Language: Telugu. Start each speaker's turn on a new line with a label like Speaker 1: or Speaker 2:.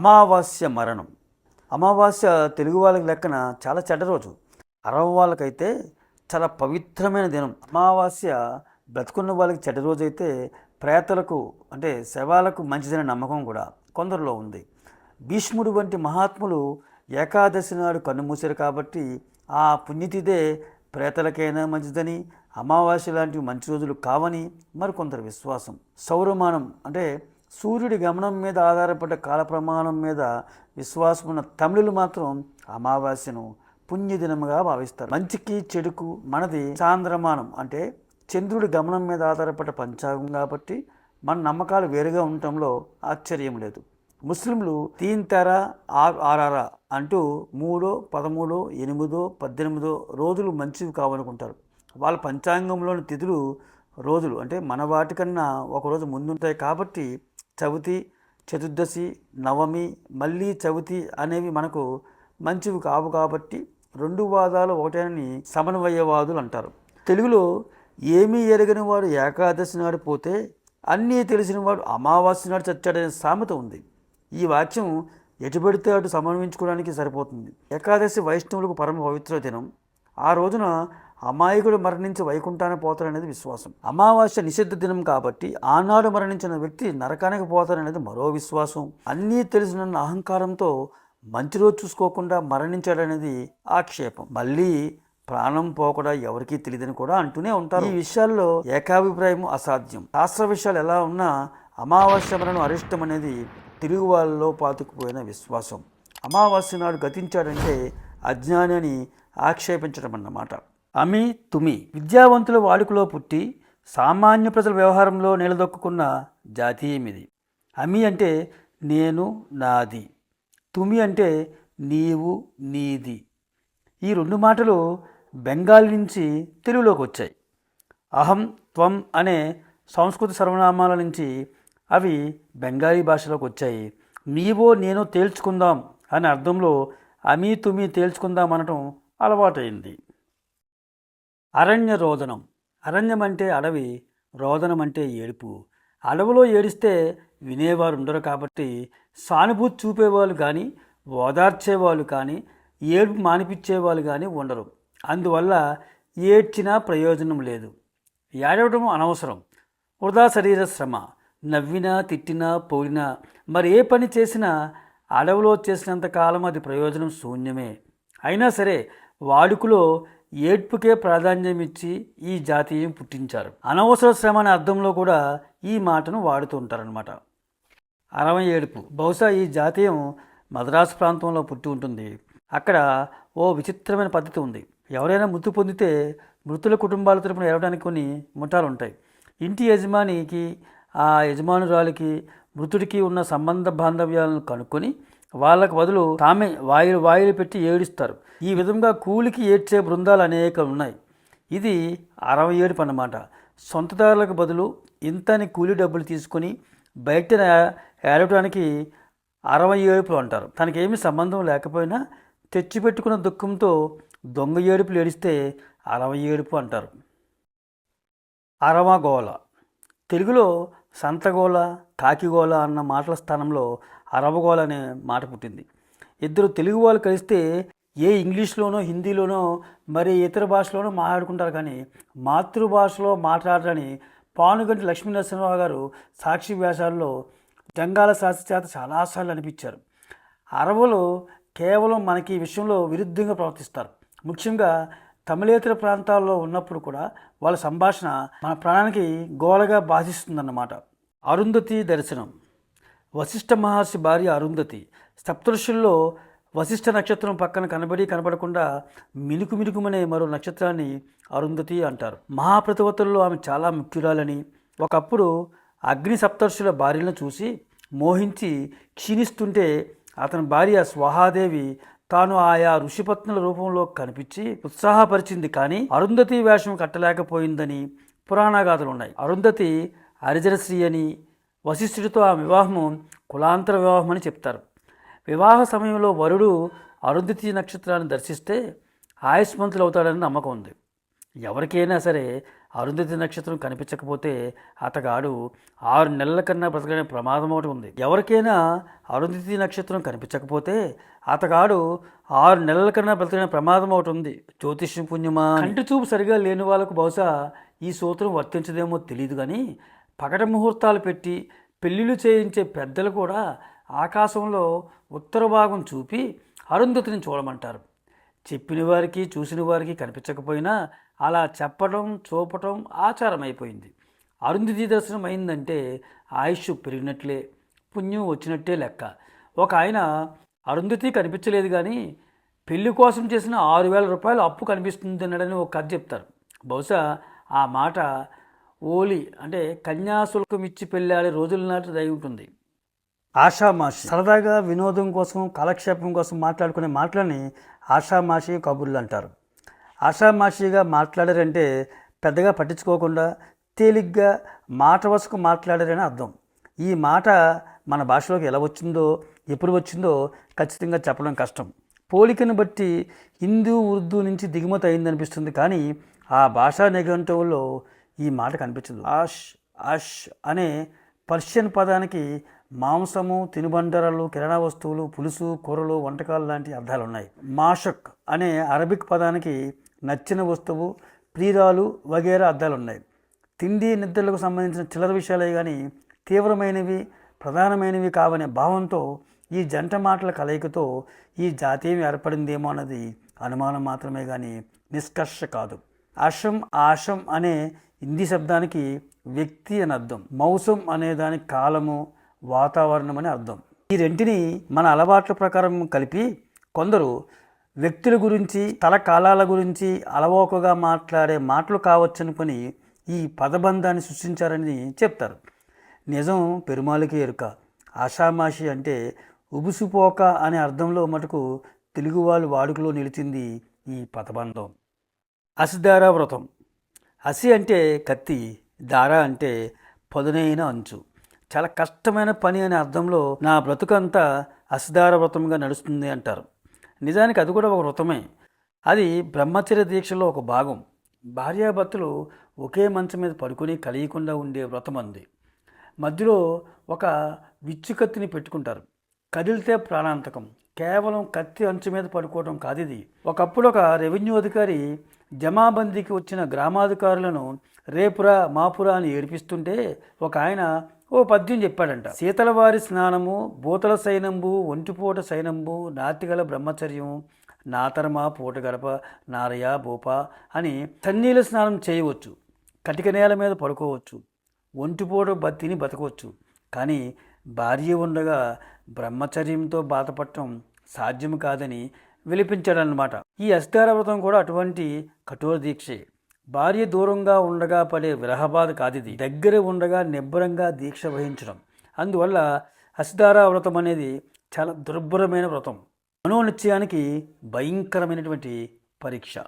Speaker 1: అమావాస్య మరణం. అమావాస్య తెలుగు వాళ్ళకి లెక్కన చాలా చెడ్డ రోజు. అరవ వాళ్ళకైతే చాలా పవిత్రమైన దినం. అమావాస్య బ్రతుకున్న వాళ్ళకి చెడ్డ రోజు అయితే ప్రేతలకు అంటే శవాలకు మంచిదనే నమ్మకం కూడా కొందరిలో ఉంది. భీష్ముడు వంటి మహాత్ములు ఏకాదశి నాడు కన్నుమూసారు కాబట్టి ఆ పుణ్యతిదే ప్రేతలకైనా మంచిదని అమావాస్య లాంటివి మంచి రోజులు కావని మరికొందరు విశ్వాసం. సౌరమానం అంటే సూర్యుడి గమనం మీద ఆధారపడ్డ కాల ప్రమాణం మీద విశ్వాసం ఉన్న తమిళులు మాత్రం అమావాస్యను పుణ్యదినముగా భావిస్తారు. మంచికి చెడుకు మనది చాంద్రమానం అంటే చంద్రుడి గమనం మీద ఆధారపడ్డ పంచాంగం కాబట్టి మన నమ్మకాలు వేరుగా ఉండటంలో ఆశ్చర్యం లేదు. ముస్లింలు తీన్ తెర ఆర్ ఆరారా అంటూ మూడో పదమూడో ఎనిమిదో పద్దెనిమిదో రోజులు మంచివి కావనుకుంటారు. వాళ్ళ పంచాంగంలోని తిథులు రోజులు అంటే మన వాటికన్నా ఒకరోజు ముందుంటాయి కాబట్టి చవితి చతుర్దశి నవమి మళ్ళీ చవితి అనేవి మనకు మంచివి కావు కాబట్టి రెండు వాదాలు ఒకటేనని సమన్వయవాదులు అంటారు తెలుగులో ఏమీ ఎరగని వాడు ఏకాదశి నాడు పోతే అన్నీ తెలిసిన వాడు అమావాస్య నాడు చచ్చాడనే సామెత ఉంది. ఈ వాక్యం ఎటు పెడితే అటు సమన్వయించుకోవడానికి సరిపోతుంది. ఏకాదశి వైష్ణవులకు పరమ పవిత్ర దినం. ఆ రోజున అమాయకుడు మరణించి వైకుంఠాన్ని పోతారనేది విశ్వాసం. అమావాస్య నిషిద్ధ దినం కాబట్టి ఆనాడు మరణించిన వ్యక్తి నరకానికి పోతారనేది మరో విశ్వాసం. అన్నీ తెలిసిన అహంకారంతో మంచి రోజు చూసుకోకుండా మరణించాడనేది ఆక్షేపం. మళ్ళీ ప్రాణం పోకుండా ఎవరికీ తెలియదని కూడా అంటూనే ఉంటారు. ఈ విషయాల్లో ఏకాభిప్రాయం అసాధ్యం. శాస్త్ర విషయాలు ఎలా ఉన్నా అమావాస్య మరణం అరిష్టం అనేది తెలుగు వాళ్ళలో పాతుకుపోయిన విశ్వాసం. అమావాస్య నాడు గతించాడంటే అజ్ఞాని అని ఆక్షేపించడం అన్నమాట అమి తుమి విద్యావంతుల వాడుకలో పుట్టి సామాన్య ప్రజల వ్యవహారంలో నిలదొక్కున్న జాతీయం ఇది అమి అంటే నేను నాది. తుమి అంటే నీవు నీది. ఈ రెండు మాటలు బెంగాల్ నుంచి తెలుగులోకి వచ్చాయి. అహం త్వం అనే సంస్కృత సర్వనామాల నుంచి అవి బెంగాలీ భాషలోకి వచ్చాయి. నీవో నేను తేల్చుకుందాం అనే అర్థంలో అమీ తుమి తేల్చుకుందాం అనటం అలవాటైంది. అరణ్య రోదనం. అరణ్యం అంటే అడవి రోదనం అంటే ఏడుపు. అడవిలో ఏడిస్తే వినేవారు ఉండరు కాబట్టి సానుభూతి చూపేవాళ్ళు కానీ ఓదార్చేవాళ్ళు కానీ ఏడుపు మానిపించేవాళ్ళు కానీ ఉండరు. అందువల్ల ఏడ్చినా ప్రయోజనం లేదు. ఏడవడం అనవసరం. వృధా శరీర శ్రమ. నవ్వినా తిట్టినా పోలినా మరి ఏ పని చేసినా అడవిలో చేసినంత కాలం అది ప్రయోజనం శూన్యమే. అయినా సరే వాడుకలో ఏడ్పుకే ప్రాధాన్యం ఇచ్చి ఈ జాతీయం పుట్టించారు. అనవసర శ్రమ అనే అర్థంలో కూడా ఈ మాటను వాడుతూ ఉంటారనమాట అరవై ఏడుపు. బహుశా ఈ జాతీయం మద్రాసు ప్రాంతంలో పుట్టి ఉంటుంది. అక్కడ ఓ విచిత్రమైన పద్ధతి ఉంది. ఎవరైనా మృతి పొందితే మృతుల కుటుంబాల తరపున ఏడవడానికి కొన్ని ముఠాలు ఉంటాయి ఇంటి యజమానికి ఆ యజమానురాలికి మృతుడికి ఉన్న సంబంధ బాంధవ్యాలను కనుక్కొని వాళ్ళకు బదులు తామే వాయులు వాయులు పెట్టి ఏడుస్తారు. ఈ విధంగా కూలికి ఏడ్చే బృందాలు అనేక ఉన్నాయి ఇది అరవై ఏడుపు అన్నమాట. సొంతదారులకు బదులు ఇంతని కూలి డబ్బులు తీసుకొని బయట ఏడవడానికి అరవై ఏడుపులు అంటారు. తనకేమీ సంబంధం లేకపోయినా తెచ్చిపెట్టుకున్న దుఃఖంతో దొంగ ఏడుపులు ఏడిస్తే అరవై ఏడుపు అంటారు. అరవగోళ తెలుగులో సంతగోళ కాకిగోళ అన్న మాటల స్థానంలో అరవగోల అనే మాట పుట్టింది. ఇద్దరు తెలుగు వాళ్ళు కలిస్తే ఏ ఇంగ్లీష్లోనో హిందీలోనో మరి ఇతర భాషలోనో మాట్లాడుకుంటారు కానీ మాతృభాషలో మాట్లాడరని పానుగంటి లక్ష్మీనరసింహరావు గారు సాక్షి వ్యాసాల్లో జంగాల శాస్త్రి చేత చాలాసార్లు అనిపించారు. అరవలు కేవలం మనకి ఈ విషయంలో విరుద్ధంగా ప్రవర్తిస్తారు. ముఖ్యంగా తమిళేతర ప్రాంతాల్లో ఉన్నప్పుడు కూడా వాళ్ళ సంభాషణ మన ప్రాణానికి గోలగా బాధిస్తుందన్నమాట అరుంధతి దర్శనం. వశిష్ఠ మహర్షి భార్య అరుంధతి సప్తఋషుల్లో వశిష్ఠ నక్షత్రం పక్కన కనబడి కనబడకుండా మినుకు మినుకుమనే మరో నక్షత్రాన్ని అరుంధతి అంటారు. మహాప్రతివతుల్లో ఆమె చాలా ముఖ్యురాలని. ఒకప్పుడు అగ్ని సప్తర్షుల భార్యను చూసి మోహించి క్షీణిస్తుంటే అతని భార్య స్వహాదేవి తాను ఆయా ఋషిపత్నుల రూపంలో కనిపించి ఉత్సాహపరిచింది. కానీ అరుంధతి వేషం కట్టలేకపోయిందని పురాణగాథలు ఉన్నాయి అరుంధతి హరిజనశ్రీ అని వశిష్ఠుడితో ఆ వివాహము కులాంతర వివాహం అని చెప్తారు. వివాహ సమయంలో వరుడు అరుంధతి నక్షత్రాన్ని దర్శిస్తే ఆయుష్మంతులు అవుతాడని నమ్మకం ఉంది. ఎవరికైనా సరే అరుంధతి నక్షత్రం కనిపించకపోతే అతగాడు ఆరు నెలల కన్నా బ్రతకనే ప్రమాదం ఒకటి ఉంది. ఎవరికైనా అరుంధతి నక్షత్రం కనిపించకపోతే అతగాడు ఆరు నెలల కన్నా బ్రతకనే ప్రమాదం ఒకటి ఉంది. జ్యోతిష్యం పుణ్యమా కంటి చూపు సరిగా లేని వాళ్ళకు బహుశా ఈ సూత్రం వర్తించదేమో తెలియదు కానీ పగట ముహూర్తాలు పెట్టి పెళ్ళిళ్ళు చేయించే పెద్దలు కూడా ఆకాశంలో ఉత్తర భాగం చూపి అరుంధతిని చూడమంటారు. చెప్పిన వారికి చూసిన వారికి కనిపించకపోయినా అలా చెప్పడం చూపటం ఆచారం అయిపోయింది అరుంధతి దర్శనం అయిందంటే ఆయుష్ పెరిగినట్లే పుణ్యం వచ్చినట్టే లెక్క. ఒక ఆయన అరుంధతి కనిపించలేదు కానీ పెళ్ళి కోసం చేసిన ఆరు వేల రూపాయలు అప్పు కనిపిస్తుంది అన్నాడని ఒక కథ చెప్తారు. బహుశా ఆ మాట ఓలి అంటే కన్యాశుల్కం ఇచ్చి పెళ్ళాడే రోజుల నాటి దై ఉంటుంది. ఆషామాషి. సరదాగా వినోదం కోసం కాలక్షేపం కోసం మాట్లాడుకునే మాటలని ఆషామాషి కబుర్లు అంటారు. ఆషామాషిగా మాట్లాడారంటే పెద్దగా పట్టించుకోకుండా తేలిగ్గా మాట వసుకు మాట్లాడారని అర్థం. ఈ మాట మన భాషలోకి ఎలా వచ్చిందో ఎప్పుడు వచ్చిందో ఖచ్చితంగా చెప్పడం కష్టం. పోలికను బట్టి హిందూ ఉర్దూ నుంచి దిగుమతి అయిందనిపిస్తుంది కానీ ఆ భాషా నిఘంటువులో ఈ మాట కనిపించదు. ఆష్ అష్ అనే పర్షియన్ పదానికి మాంసము తినుబండరాలు కిరాణా వస్తువులు పులుసు కూరలు వంటకాలు లాంటి అర్థాలు ఉన్నాయి. మాషక్ అనే అరబిక్ పదానికి నచ్చిన వస్తువు ప్రియురాలు వగేరా అర్థాలు ఉన్నాయి. తిండి నిద్రలకు సంబంధించిన చిల్లర విషయాలే కానీ తీవ్రమైనవి ప్రధానమైనవి కావనే భావంతో ఈ జంట మాటల కలయికతో ఈ జాతీయం ఏర్పడిందేమో అన్నది అనుమానం మాత్రమే కానీ నిష్కర్ష కాదు. అషం ఆశం అనే హిందీ శబ్దానికి వ్యక్తి అని అర్థం మౌసం అనేదానికి కాలము వాతావరణం అని అర్థం. ఈ రెంటిని మన అలవాట్ల ప్రకారం కలిపి కొందరు వ్యక్తుల గురించి తల కాలాల గురించి అలవోకగా మాట్లాడే మాటలు కావచ్చనుకొని ఈ పదబంధాన్ని సృష్టించారని చెప్తారు. నిజం పెరుమాళికి ఎరుక ఆషామాషి అంటే ఉబుసుపోక అనే అర్థంలో మటుకు తెలుగు వాళ్ళు వాడుకలో నిలిచింది ఈ పదబంధం. అసిదార వ్రతం. అసి అంటే కత్తి దార అంటే పదునైన అంచు. చాలా కష్టమైన పని అనే అర్థంలో నా బ్రతుకంతా అసిదార వ్రతంగా నడుస్తుంది అంటారు. నిజానికి అది కూడా ఒక వ్రతమే. అది బ్రహ్మచర్య దీక్షలో ఒక భాగం. భార్యాభర్తలు ఒకే మంచం మీద పడుకుని కలియకుండా ఉండే వ్రతం అంది. మధ్యలో ఒక విచ్చు కత్తిని పెట్టుకుంటారు. కదిలితే ప్రాణాంతకం. కేవలం కత్తి అంచు మీద పడుకోవడం కాదు ఇది ఒకప్పుడు ఒక రెవెన్యూ అధికారి జమాబందీకి వచ్చిన గ్రామాధికారులను రేపురా మాపురా అని ఏడిపిస్తుంటే ఒక ఆయన ఓ పద్యం చెప్పాడంట. శీతలవారి స్నానము భూతల సైనంబు ఒంటిపూట సైనంబు నాతిగల బ్రహ్మచర్యం నాతరమా పూట గడప నారయ భూప అని సన్నీల స్నానం చేయవచ్చు. కటిక నేల మీద పడుకోవచ్చు. ఒంటిపూట బతిని బతకవచ్చు. కానీ భార్య ఉండగా బ్రహ్మచర్యంతో బాధపడటం సాధ్యం కాదని విలిపించాడనమాట ఈ అస్తార వ్రతం కూడా అటువంటి కఠోర దీక్షే. భార్య దూరంగా ఉండగా పడే విరహబాధ కాదిది. దగ్గర ఉండగా నిబ్బరంగా దీక్ష వహించడం. అందువల్ల హసిదారా వ్రతం అనేది చాలా దుర్భరమైన వ్రతం. మనోనిశ్చయానికి భయంకరమైనటువంటి పరీక్ష.